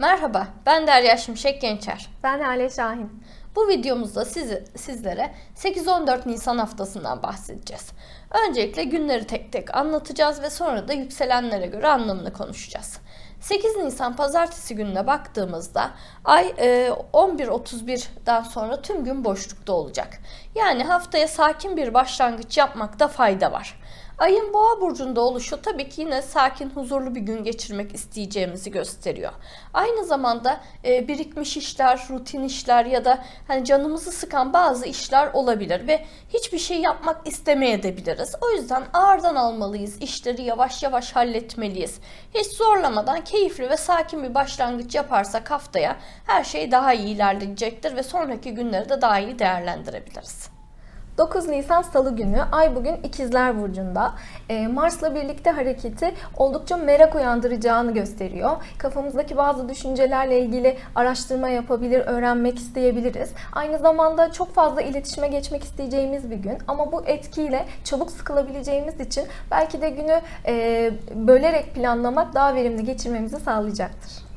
Merhaba, ben Derya Şimşek Gençer. Ben Hale Şahin. Bu videomuzda sizi, sizlere 8-14 Nisan haftasından bahsedeceğiz. Öncelikle günleri tek tek anlatacağız ve sonra da yükselenlere göre anlamını konuşacağız. 8 Nisan pazartesi gününe baktığımızda ay e, 11.31'den sonra tüm gün boşlukta olacak. Yani haftaya sakin bir başlangıç yapmakta fayda var. Ayın boğa burcunda oluşu tabii ki yine sakin, huzurlu bir gün geçirmek isteyeceğimizi gösteriyor. Aynı zamanda e, birikmiş işler, rutin işler ya da hani canımızı sıkan bazı işler olabilir ve hiçbir şey yapmak istemeyebiliriz. O yüzden ağırdan almalıyız, işleri yavaş yavaş halletmeliyiz. Hiç zorlamadan keyifli ve sakin bir başlangıç yaparsak haftaya her şey daha iyi ilerleyecektir ve sonraki günleri de daha iyi değerlendirebiliriz. 9 Nisan Salı günü Ay bugün İkizler Burcu'nda. Ee, Mars'la birlikte hareketi oldukça merak uyandıracağını gösteriyor. Kafamızdaki bazı düşüncelerle ilgili araştırma yapabilir, öğrenmek isteyebiliriz. Aynı zamanda çok fazla iletişime geçmek isteyeceğimiz bir gün. Ama bu etkiyle çabuk sıkılabileceğimiz için belki de günü e, bölerek planlamak daha verimli geçirmemizi sağlayacaktır.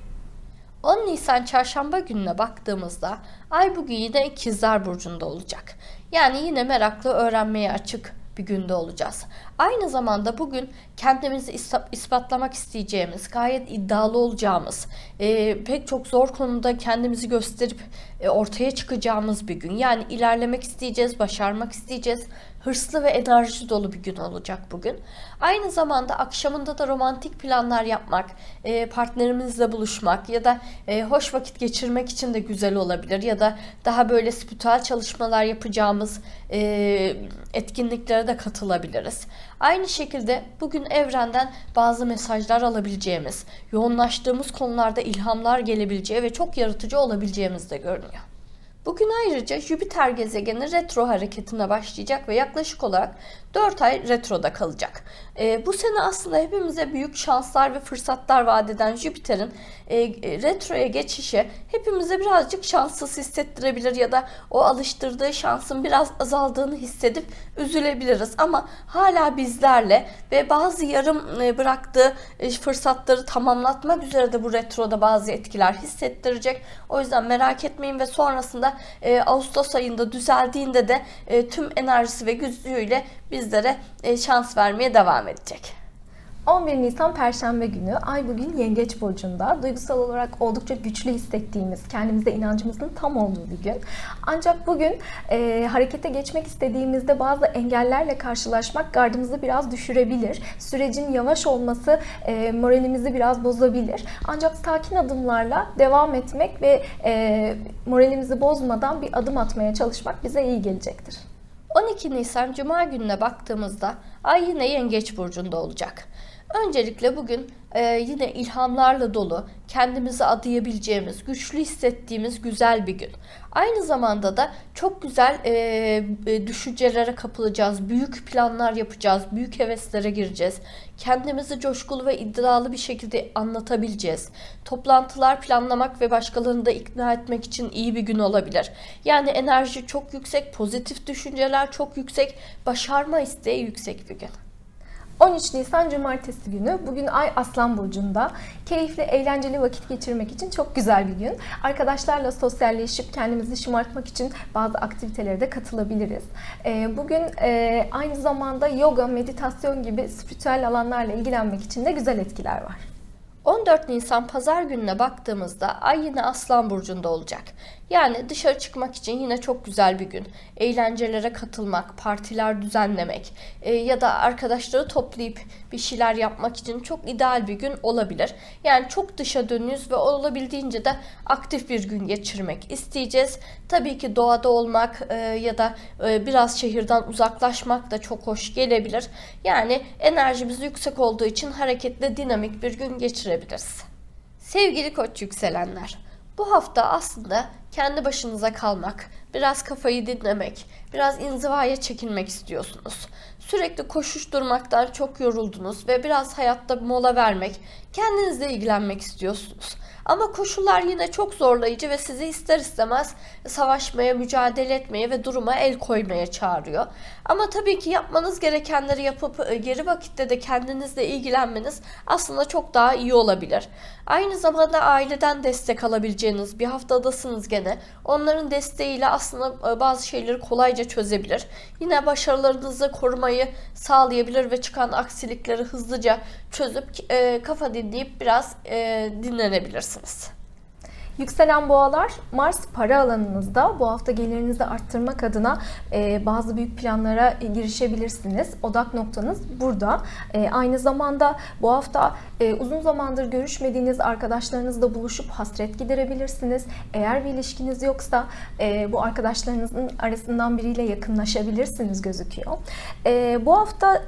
10 Nisan çarşamba gününe baktığımızda Ay bugün yine ikizler burcunda olacak. Yani yine meraklı öğrenmeye açık bir günde olacağız. Aynı zamanda bugün kendimizi is- ispatlamak isteyeceğimiz, gayet iddialı olacağımız, e, pek çok zor konuda kendimizi gösterip e, ortaya çıkacağımız bir gün. Yani ilerlemek isteyeceğiz, başarmak isteyeceğiz. Hırslı ve enerji dolu bir gün olacak bugün. Aynı zamanda akşamında da romantik planlar yapmak, e, partnerimizle buluşmak ya da e, hoş vakit geçirmek için de güzel olabilir. Ya da daha böyle spiritüel çalışmalar yapacağımız e, etkinliklere de katılabiliriz. Aynı şekilde bugün evrenden bazı mesajlar alabileceğimiz, yoğunlaştığımız konularda ilhamlar gelebileceği ve çok yaratıcı olabileceğimiz de görünüyor. Bugün ayrıca Jüpiter gezegeni retro hareketine başlayacak ve yaklaşık olarak 4 ay retroda kalacak. E, bu sene aslında hepimize büyük şanslar ve fırsatlar vaat eden Jüpiter'in e, retroya geçişi hepimize birazcık şanssız hissettirebilir ya da o alıştırdığı şansın biraz azaldığını hissedip üzülebiliriz. Ama hala bizlerle ve bazı yarım e, bıraktığı e, fırsatları tamamlatmak üzere de bu retroda bazı etkiler hissettirecek. O yüzden merak etmeyin ve sonrasında e, Ağustos ayında düzeldiğinde de e, tüm enerjisi ve gücüyle bizlere e, şans vermeye devam edecek. 11 Nisan Perşembe günü Ay bugün Yengeç Burcu'nda. Duygusal olarak oldukça güçlü hissettiğimiz, kendimize inancımızın tam olduğu bir gün. Ancak bugün e, harekete geçmek istediğimizde bazı engellerle karşılaşmak gardımızı biraz düşürebilir. Sürecin yavaş olması e, moralimizi biraz bozabilir. Ancak sakin adımlarla devam etmek ve e, moralimizi bozmadan bir adım atmaya çalışmak bize iyi gelecektir. 12 Nisan Cuma gününe baktığımızda Ay yine Yengeç Burcu'nda olacak. Öncelikle bugün e, yine ilhamlarla dolu, kendimizi adayabileceğimiz, güçlü hissettiğimiz güzel bir gün. Aynı zamanda da çok güzel e, e, düşüncelere kapılacağız, büyük planlar yapacağız, büyük heveslere gireceğiz. Kendimizi coşkulu ve iddialı bir şekilde anlatabileceğiz. Toplantılar planlamak ve başkalarını da ikna etmek için iyi bir gün olabilir. Yani enerji çok yüksek, pozitif düşünceler çok yüksek, başarma isteği yüksek bir gün. 13 Nisan Cumartesi günü. Bugün Ay Aslan Burcu'nda. Keyifli, eğlenceli vakit geçirmek için çok güzel bir gün. Arkadaşlarla sosyalleşip kendimizi şımartmak için bazı aktivitelere de katılabiliriz. Ee, Bugün e, aynı zamanda yoga, meditasyon gibi spiritüel alanlarla ilgilenmek için de güzel etkiler var. 14 Nisan pazar gününe baktığımızda ay yine Aslan burcunda olacak. Yani dışarı çıkmak için yine çok güzel bir gün. Eğlencelere katılmak, partiler düzenlemek e, ya da arkadaşları toplayıp bir şeyler yapmak için çok ideal bir gün olabilir. Yani çok dışa dönüyoruz ve olabildiğince de aktif bir gün geçirmek isteyeceğiz. Tabii ki doğada olmak e, ya da e, biraz şehirden uzaklaşmak da çok hoş gelebilir. Yani enerjimiz yüksek olduğu için hareketli, dinamik bir gün geçirebiliriz. Sevgili koç yükselenler, bu hafta aslında kendi başınıza kalmak, biraz kafayı dinlemek, biraz inzivaya çekilmek istiyorsunuz. Sürekli koşuşturmaktan çok yoruldunuz ve biraz hayatta mola vermek, kendinizle ilgilenmek istiyorsunuz. Ama koşullar yine çok zorlayıcı ve sizi ister istemez savaşmaya, mücadele etmeye ve duruma el koymaya çağırıyor. Ama tabii ki yapmanız gerekenleri yapıp e, geri vakitte de kendinizle ilgilenmeniz aslında çok daha iyi olabilir. Aynı zamanda aileden destek alabileceğiniz bir haftadasınız gene. Onların desteğiyle aslında e, bazı şeyleri kolayca çözebilir. Yine başarılarınızı korumayı sağlayabilir ve çıkan aksilikleri hızlıca çözüp e, kafa dinleyip biraz e, dinlenebilirsiniz. Yükselen boğalar Mars para alanınızda bu hafta gelirinizi arttırmak adına e, bazı büyük planlara girişebilirsiniz. Odak noktanız burada. E, aynı zamanda bu hafta e, uzun zamandır görüşmediğiniz arkadaşlarınızla buluşup hasret giderebilirsiniz. Eğer bir ilişkiniz yoksa e, bu arkadaşlarınızın arasından biriyle yakınlaşabilirsiniz gözüküyor. E, bu hafta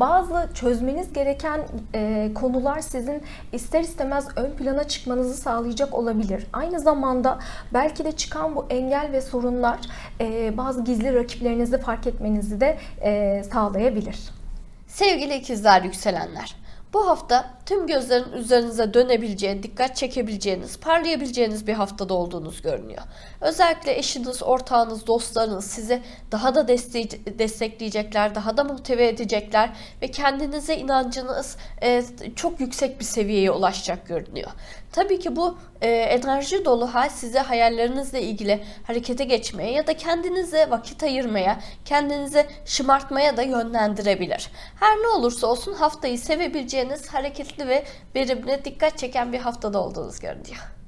bazı çözmeniz gereken e, konular sizin ister istemez ön plana çıkmanızı sağlayacak olabilir. Aynı zamanda belki de çıkan bu engel ve sorunlar e, bazı gizli rakiplerinizi fark etmenizi de e, sağlayabilir. Sevgili ikizler yükselenler, bu hafta tüm gözlerin üzerinize dönebileceği, dikkat çekebileceğiniz, parlayabileceğiniz bir haftada olduğunuz görünüyor. Özellikle eşiniz, ortağınız, dostlarınız sizi daha da deste- destekleyecekler, daha da motive edecekler ve kendinize inancınız e, çok yüksek bir seviyeye ulaşacak görünüyor. Tabii ki bu e, enerji dolu hal size hayallerinizle ilgili harekete geçmeye ya da kendinize vakit ayırmaya, kendinizi şımartmaya da yönlendirebilir. Her ne olursa olsun haftayı sevebileceğiniz hareketli ve verimli, dikkat çeken bir haftada olduğunuz görünüyor.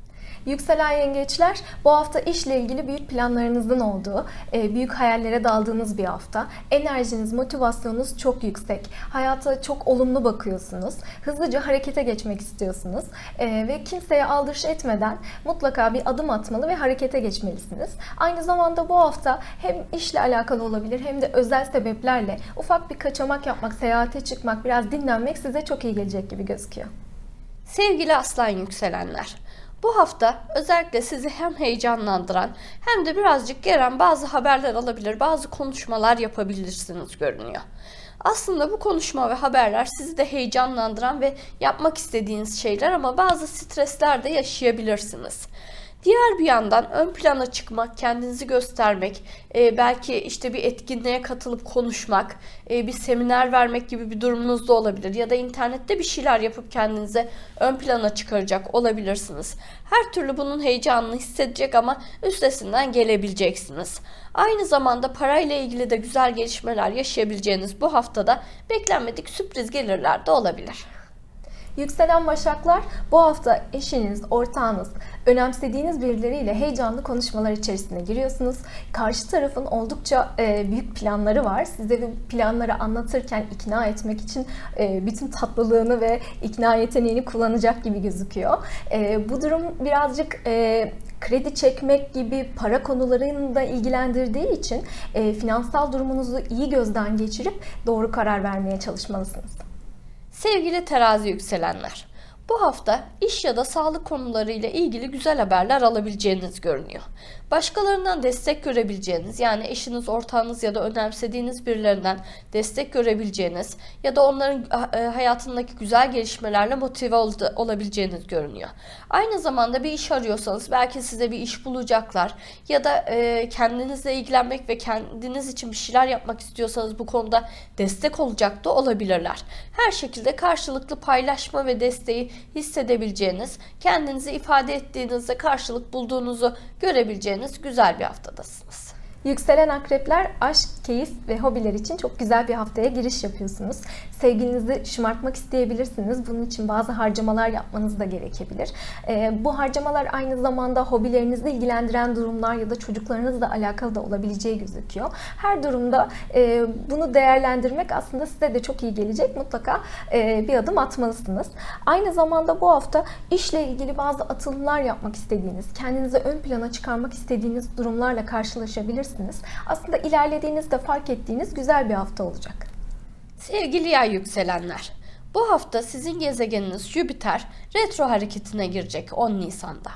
Yükselen yengeçler bu hafta işle ilgili büyük planlarınızın olduğu, e, büyük hayallere daldığınız bir hafta. Enerjiniz, motivasyonunuz çok yüksek. Hayata çok olumlu bakıyorsunuz. Hızlıca harekete geçmek istiyorsunuz. E, ve kimseye aldırış etmeden mutlaka bir adım atmalı ve harekete geçmelisiniz. Aynı zamanda bu hafta hem işle alakalı olabilir hem de özel sebeplerle ufak bir kaçamak yapmak, seyahate çıkmak, biraz dinlenmek size çok iyi gelecek gibi gözüküyor. Sevgili aslan yükselenler, bu hafta özellikle sizi hem heyecanlandıran hem de birazcık geren bazı haberler alabilir, bazı konuşmalar yapabilirsiniz görünüyor. Aslında bu konuşma ve haberler sizi de heyecanlandıran ve yapmak istediğiniz şeyler ama bazı stresler de yaşayabilirsiniz. Diğer bir yandan ön plana çıkmak, kendinizi göstermek, e, belki işte bir etkinliğe katılıp konuşmak, e, bir seminer vermek gibi bir durumunuz da olabilir. Ya da internette bir şeyler yapıp kendinize ön plana çıkaracak olabilirsiniz. Her türlü bunun heyecanını hissedecek ama üstesinden gelebileceksiniz. Aynı zamanda parayla ilgili de güzel gelişmeler yaşayabileceğiniz bu haftada beklenmedik sürpriz gelirler de olabilir. Yükselen Başaklar bu hafta eşiniz, ortağınız, önemsediğiniz birileriyle heyecanlı konuşmalar içerisine giriyorsunuz. Karşı tarafın oldukça e, büyük planları var. Size bu planları anlatırken ikna etmek için e, bütün tatlılığını ve ikna yeteneğini kullanacak gibi gözüküyor. E, bu durum birazcık e, kredi çekmek gibi para konularını da ilgilendirdiği için e, finansal durumunuzu iyi gözden geçirip doğru karar vermeye çalışmalısınız. Sevgili terazi yükselenler, bu hafta iş ya da sağlık konularıyla ilgili güzel haberler alabileceğiniz görünüyor. Başkalarından destek görebileceğiniz yani eşiniz, ortağınız ya da önemsediğiniz birilerinden destek görebileceğiniz ya da onların e, hayatındaki güzel gelişmelerle motive ol- olabileceğiniz görünüyor. Aynı zamanda bir iş arıyorsanız belki size bir iş bulacaklar ya da e, kendinizle ilgilenmek ve kendiniz için bir şeyler yapmak istiyorsanız bu konuda destek olacak da olabilirler. Her şekilde karşılıklı paylaşma ve desteği hissedebileceğiniz, kendinizi ifade ettiğinizde karşılık bulduğunuzu görebileceğiniz güzel bir haftadasınız. Yükselen akrepler aşk, keyif ve hobiler için çok güzel bir haftaya giriş yapıyorsunuz. Sevgilinizi şımartmak isteyebilirsiniz. Bunun için bazı harcamalar yapmanız da gerekebilir. Ee, bu harcamalar aynı zamanda hobilerinizi ilgilendiren durumlar ya da çocuklarınızla alakalı da olabileceği gözüküyor. Her durumda e, bunu değerlendirmek aslında size de çok iyi gelecek. Mutlaka e, bir adım atmalısınız. Aynı zamanda bu hafta işle ilgili bazı atılımlar yapmak istediğiniz, kendinizi ön plana çıkarmak istediğiniz durumlarla karşılaşabilirsiniz. Aslında ilerlediğinizde fark ettiğiniz güzel bir hafta olacak. Sevgili yay yükselenler, bu hafta sizin gezegeniniz Jüpiter retro hareketine girecek 10 Nisan'da.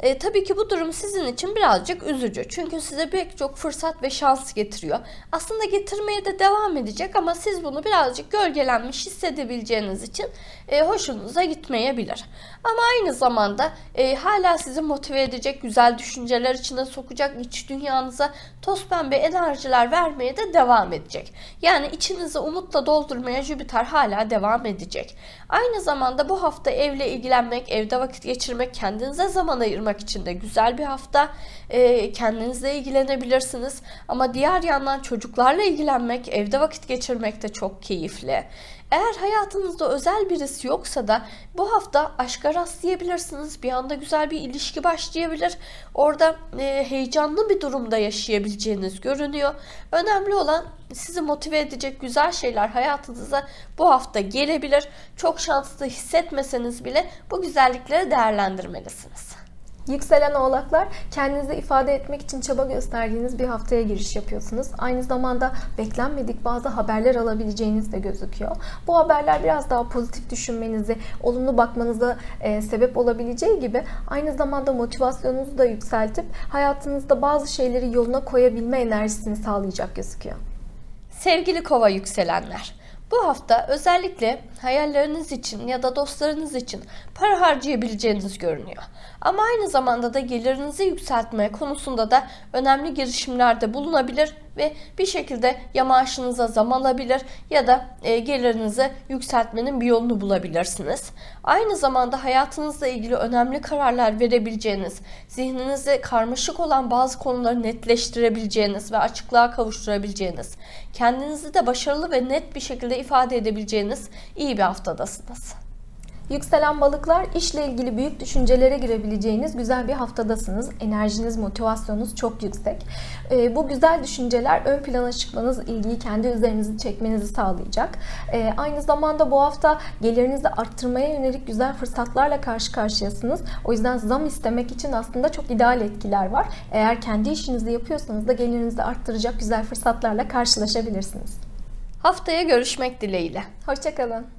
E, tabii ki bu durum sizin için birazcık üzücü. Çünkü size pek çok fırsat ve şans getiriyor. Aslında getirmeye de devam edecek ama siz bunu birazcık gölgelenmiş hissedebileceğiniz için e, hoşunuza gitmeyebilir. Ama aynı zamanda e, hala sizi motive edecek, güzel düşünceler içine sokacak, iç dünyanıza toz pembe enerjiler vermeye de devam edecek. Yani içinizi umutla doldurmaya Jüpiter hala devam edecek. Aynı zamanda bu hafta evle ilgilenmek, evde vakit geçirmek, kendinize zaman ayırmak için de güzel bir hafta. E, kendinizle ilgilenebilirsiniz. Ama diğer yandan çocuklarla ilgilenmek, evde vakit geçirmek de çok keyifli. Eğer hayatınızda özel birisi yoksa da bu hafta aşka rastlayabilirsiniz. Bir anda güzel bir ilişki başlayabilir. Orada e, heyecanlı bir durumda yaşayabileceğiniz görünüyor. Önemli olan sizi motive edecek güzel şeyler hayatınıza bu hafta gelebilir. Çok şanslı hissetmeseniz bile bu güzellikleri değerlendirmelisiniz. Yükselen oğlaklar kendinizi ifade etmek için çaba gösterdiğiniz bir haftaya giriş yapıyorsunuz. Aynı zamanda beklenmedik bazı haberler alabileceğiniz de gözüküyor. Bu haberler biraz daha pozitif düşünmenizi, olumlu bakmanıza e, sebep olabileceği gibi aynı zamanda motivasyonunuzu da yükseltip hayatınızda bazı şeyleri yoluna koyabilme enerjisini sağlayacak gözüküyor. Sevgili kova yükselenler, bu hafta özellikle hayalleriniz için ya da dostlarınız için para harcayabileceğiniz görünüyor. Ama aynı zamanda da gelirinizi yükseltme konusunda da önemli girişimlerde bulunabilir ve bir şekilde ya maaşınıza zam alabilir ya da e, gelirinizi yükseltmenin bir yolunu bulabilirsiniz. Aynı zamanda hayatınızla ilgili önemli kararlar verebileceğiniz, zihninizde karmaşık olan bazı konuları netleştirebileceğiniz ve açıklığa kavuşturabileceğiniz, kendinizi de başarılı ve net bir şekilde ifade edebileceğiniz iyi bir haftadasınız. Yükselen balıklar işle ilgili büyük düşüncelere girebileceğiniz güzel bir haftadasınız. Enerjiniz, motivasyonunuz çok yüksek. Ee, bu güzel düşünceler ön plana çıkmanız, ilgiyi kendi üzerinize çekmenizi sağlayacak. Ee, aynı zamanda bu hafta gelirinizi arttırmaya yönelik güzel fırsatlarla karşı karşıyasınız. O yüzden zam istemek için aslında çok ideal etkiler var. Eğer kendi işinizi yapıyorsanız da gelirinizi arttıracak güzel fırsatlarla karşılaşabilirsiniz. Haftaya görüşmek dileğiyle. Hoşçakalın.